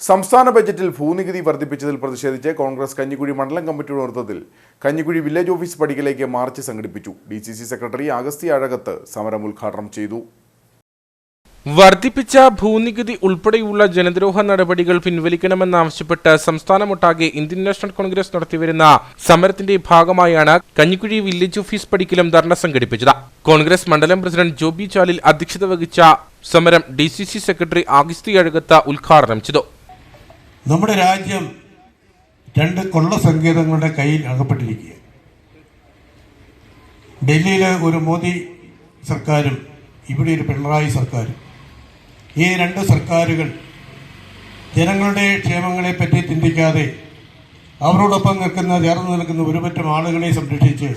സംസ്ഥാന ബജറ്റിൽ ഭൂനികുതി വർദ്ധിപ്പിച്ചതിൽ പ്രതിഷേധിച്ച് കോൺഗ്രസ് കഞ്ഞിക്കുഴി മണ്ഡലം കമ്മിറ്റിയുടെ നേതൃത്വത്തിൽ കഞ്ഞിക്കുഴി വില്ലേജ് ഓഫീസ് പടിക്കലേക്ക് മാർച്ച് സംഘടിപ്പിച്ചു. D C C secretary Augusthi Azhakath സമരം ഉദ്ഘാടനം ചെയ്തു. വർദ്ധിപ്പിച്ച ഭൂനികുതി ഉൾപ്പെടെയുള്ള ജനദ്രോഹ നടപടികൾ പിൻവലിക്കണമെന്നാവശ്യപ്പെട്ട് സംസ്ഥാനമൊട്ടാകെ ഇന്ത്യൻ നാഷണൽ കോൺഗ്രസ് നടത്തിവരുന്ന സമരത്തിന്റെ ഭാഗമായാണ് കഞ്ഞിക്കുഴി വില്ലേജ് ഓഫീസ് പടിക്കലും ധർണ സംഘടിപ്പിച്ചത്. കോൺഗ്രസ് മണ്ഡലം പ്രസിഡന്റ് ജോബി ചാലിൽ അധ്യക്ഷത വഹിച്ച സമരം ഡി സെക്രട്ടറി ആഗസ്തി അഴകത്ത് ഉദ്ഘാടനം ചെയ്തു. നമ്മുടെ രാജ്യം രണ്ട് കൊള്ള സങ്കേതങ്ങളുടെ കയ്യിൽ അകപ്പെട്ടിരിക്കുക ഡൽഹിയിലെ ഒരു മോദി സർക്കാരും ഇവിടെ ഒരു പിണറായി സർക്കാരും. ഈ രണ്ട് സർക്കാരുകൾ ജനങ്ങളുടെ ക്ഷേമങ്ങളെ പറ്റി ചിന്തിക്കാതെ അവരോടൊപ്പം നിൽക്കുന്ന ചേർന്ന് നിൽക്കുന്ന ഒരുപറ്റം ആളുകളെ സംരക്ഷിച്ച്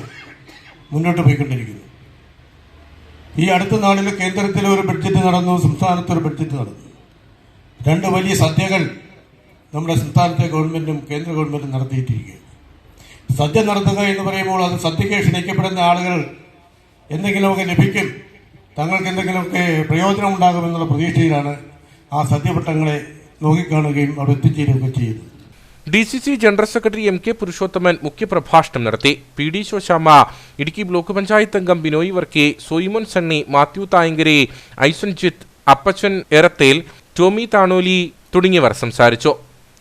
മുന്നോട്ട് പോയിക്കൊണ്ടിരിക്കുന്നു. ഈ അടുത്ത നാളിൽ കേന്ദ്രത്തിലൊരു ബഡ്ജറ്റ് നടന്നു സംസ്ഥാനത്തൊരു ബഡ്ജറ്റ് നടന്നു. രണ്ട് വലിയ സദ്യകൾ നമ്മുടെ സംസ്ഥാനത്തെ ഗവൺമെന്റും കേന്ദ്ര ഗവൺമെന്റും നടത്തിയിട്ടിരിക്കുക സദ്യ നടത്തുക എന്ന് പറയുമ്പോൾ അത് സദ്യക്ക് ക്ഷണിക്കപ്പെടുന്ന ആളുകൾ എന്തെങ്കിലുമൊക്കെ ലഭിക്കും തങ്ങൾക്ക് എന്തെങ്കിലുമൊക്കെ പ്രയോജനം ഉണ്ടാകുമെന്നുള്ള പ്രതീക്ഷയിലാണ് ആ സദ്യവട്ടങ്ങളെ നോക്കിക്കാണുകയും അവിടെ എത്തിച്ചേരുകയൊക്കെ ചെയ്യുന്നത്. D C C general secretary M K Purushothaman മുഖ്യപ്രഭാഷണം നടത്തി. P D Soshama Idukki block panchayat അംഗം ബിനോയ് വർക്കി സോയിമോൻ സണ്ണി മാത്യു തായങ്കരെ ഐസൻജിത്ത് അപ്പച്ചൻ എറത്തേൽ ടോമി താണോലി തുടങ്ങിയവർ സംസാരിച്ചു.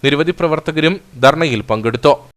നിരവധി പ്രവർത്തകരും ധർണയിൽ പങ്കെടുത്തു